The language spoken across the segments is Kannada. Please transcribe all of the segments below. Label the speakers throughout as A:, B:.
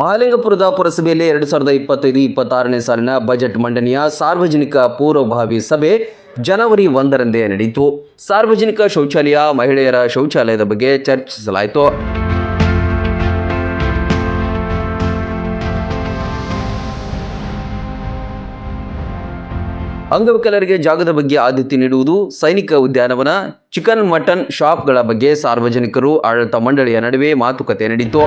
A: ಮಹಾಲಿಂಗಪುರದ ಪುರಸಭೆಯಲ್ಲಿ ಎರಡು ಸಾವಿರದ ಇಪ್ಪತ್ತೈದು, ಇಪ್ಪತ್ತಾರನೇ ಸಾಲಿನ ಬಜೆಟ್ ಮಂಡನೆಯ ಸಾರ್ವಜನಿಕ ಪೂರ್ವಭಾವಿ ಸಭೆ ಜನವರಿ ಒಂದರಂದೇ ನಡೆಯಿತು. ಸಾರ್ವಜನಿಕ ಶೌಚಾಲಯ ಮಹಿಳೆಯರ ಶೌಚಾಲಯದ ಬಗ್ಗೆ ಚರ್ಚಿಸಲಾಯಿತು. ಅಂಗವಿಕಲರಿಗೆ ಜಾಗದ ಬಗ್ಗೆ ಆದ್ಯತೆ ನೀಡುವುದು ಸೈನಿಕ ಉದ್ಯಾನವನ ಚಿಕನ್ ಮಟನ್ ಶಾಪ್ಗಳ ಬಗ್ಗೆ ಸಾರ್ವಜನಿಕರು ಆಡಳಿತ ಮಂಡಳಿಯ ನಡುವೆ ಮಾತುಕತೆ ನಡೆಯಿತು.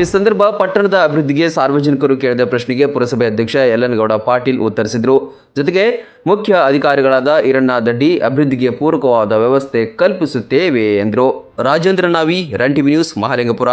A: ಈ ಸಂದರ್ಭ ಪಟ್ಟಣದ ಅಭಿವೃದ್ಧಿಗೆ ಸಾರ್ವಜನಿಕರು ಕೇಳಿದ ಪ್ರಶ್ನೆಗೆ ಪುರಸಭೆ ಅಧ್ಯಕ್ಷ ಯಲ್ಲನಗೌಡ ಪಾಟೀಲ್ ಉತ್ತರಿಸಿದರು. ಜೊತೆಗೆ ಮುಖ್ಯ ಅಧಿಕಾರಿಗಳಾದ ಈರಣ್ಣ ದಡ್ಡಿ ಅಭಿವೃದ್ಧಿಗೆ ಪೂರಕವಾದ ವ್ಯವಸ್ಥೆ ಕಲ್ಪಿಸುತ್ತೇವೆ ಎಂದರು. Rajendra Navi, run TV news, Mahalingapur.